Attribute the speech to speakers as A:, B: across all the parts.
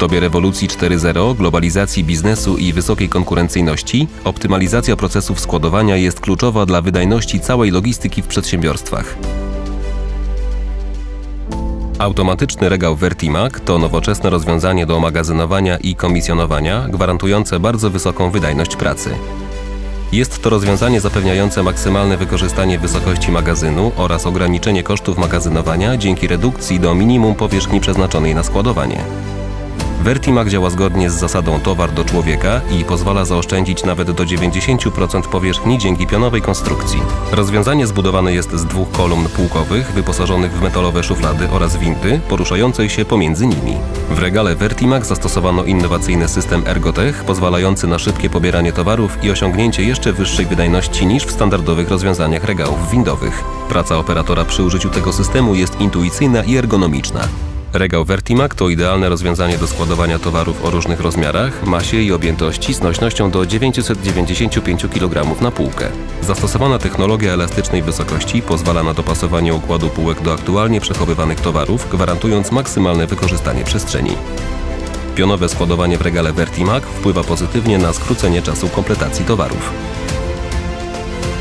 A: dobie rewolucji 4.0, globalizacji biznesu i wysokiej konkurencyjności, optymalizacja procesów składowania jest kluczowa dla wydajności całej logistyki w przedsiębiorstwach. Automatyczny regał Vertimac to nowoczesne rozwiązanie do magazynowania i komisjonowania, gwarantujące bardzo wysoką wydajność pracy. Jest to rozwiązanie zapewniające maksymalne wykorzystanie wysokości magazynu oraz ograniczenie kosztów magazynowania dzięki redukcji do minimum powierzchni przeznaczonej na składowanie. Vertimac działa zgodnie z zasadą towar do człowieka i pozwala zaoszczędzić nawet do 90% powierzchni dzięki pionowej konstrukcji. Rozwiązanie zbudowane jest z dwóch kolumn półkowych wyposażonych w metalowe szuflady oraz windy poruszającej się pomiędzy nimi. W regale Vertimac zastosowano innowacyjny system Ergotech pozwalający na szybkie pobieranie towarów i osiągnięcie jeszcze wyższej wydajności niż w standardowych rozwiązaniach regałów windowych. Praca operatora przy użyciu tego systemu jest intuicyjna i ergonomiczna. Regał Vertimac to idealne rozwiązanie do składowania towarów o różnych rozmiarach, masie i objętości z nośnością do 995 kg na półkę. Zastosowana technologia elastycznej wysokości pozwala na dopasowanie układu półek do aktualnie przechowywanych towarów, gwarantując maksymalne wykorzystanie przestrzeni. Pionowe składowanie w regale Vertimac wpływa pozytywnie na skrócenie czasu kompletacji towarów.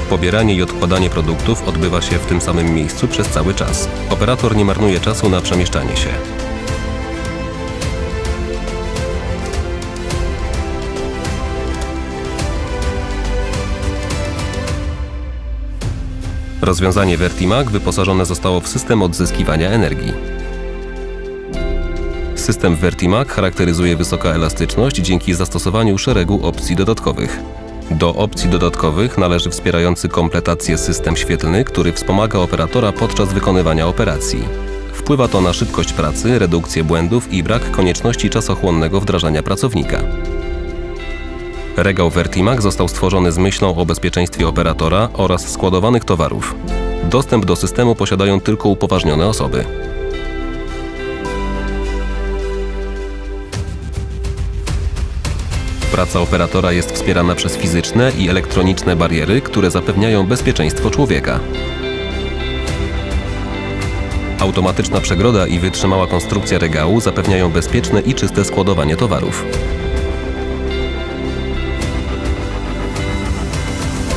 A: Pobieranie i odkładanie produktów odbywa się w tym samym miejscu przez cały czas. Operator nie marnuje czasu na przemieszczanie się. Rozwiązanie Vertimac wyposażone zostało w system odzyskiwania energii. System Vertimac charakteryzuje wysoka elastyczność dzięki zastosowaniu szeregu opcji dodatkowych. Do opcji dodatkowych należy wspierający kompletację system świetlny, który wspomaga operatora podczas wykonywania operacji. Wpływa to na szybkość pracy, redukcję błędów i brak konieczności czasochłonnego wdrażania pracownika. Regał Vertimac został stworzony z myślą o bezpieczeństwie operatora oraz składowanych towarów. Dostęp do systemu posiadają tylko upoważnione osoby. Praca operatora jest wspierana przez fizyczne i elektroniczne bariery, które zapewniają bezpieczeństwo człowieka. Automatyczna przegroda i wytrzymała konstrukcja regału zapewniają bezpieczne i czyste składowanie towarów.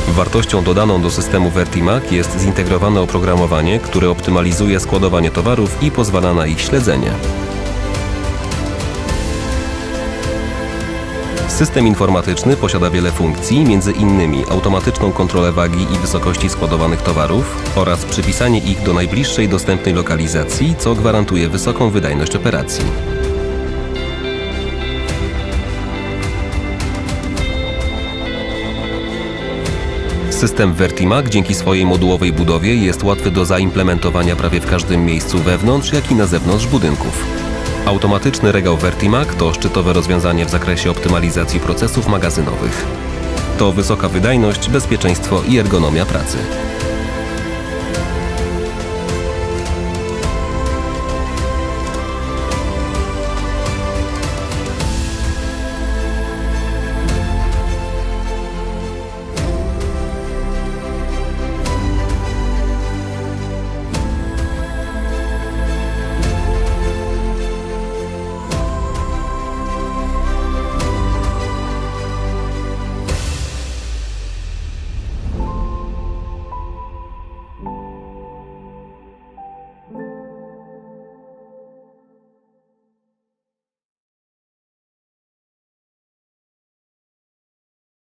A: Wartością dodaną do systemu Vertimac jest zintegrowane oprogramowanie, które optymalizuje składowanie towarów i pozwala na ich śledzenie. System informatyczny posiada wiele funkcji, innymi automatyczną kontrolę wagi i wysokości składowanych towarów oraz przypisanie ich do najbliższej dostępnej lokalizacji, co gwarantuje wysoką wydajność operacji. System Vertimac dzięki swojej modułowej budowie jest łatwy do zaimplementowania prawie w każdym miejscu wewnątrz, jak i na zewnątrz budynków. Automatyczny regał Vertimac to szczytowe rozwiązanie w zakresie optymalizacji procesów magazynowych. To wysoka wydajność, bezpieczeństwo i ergonomia pracy.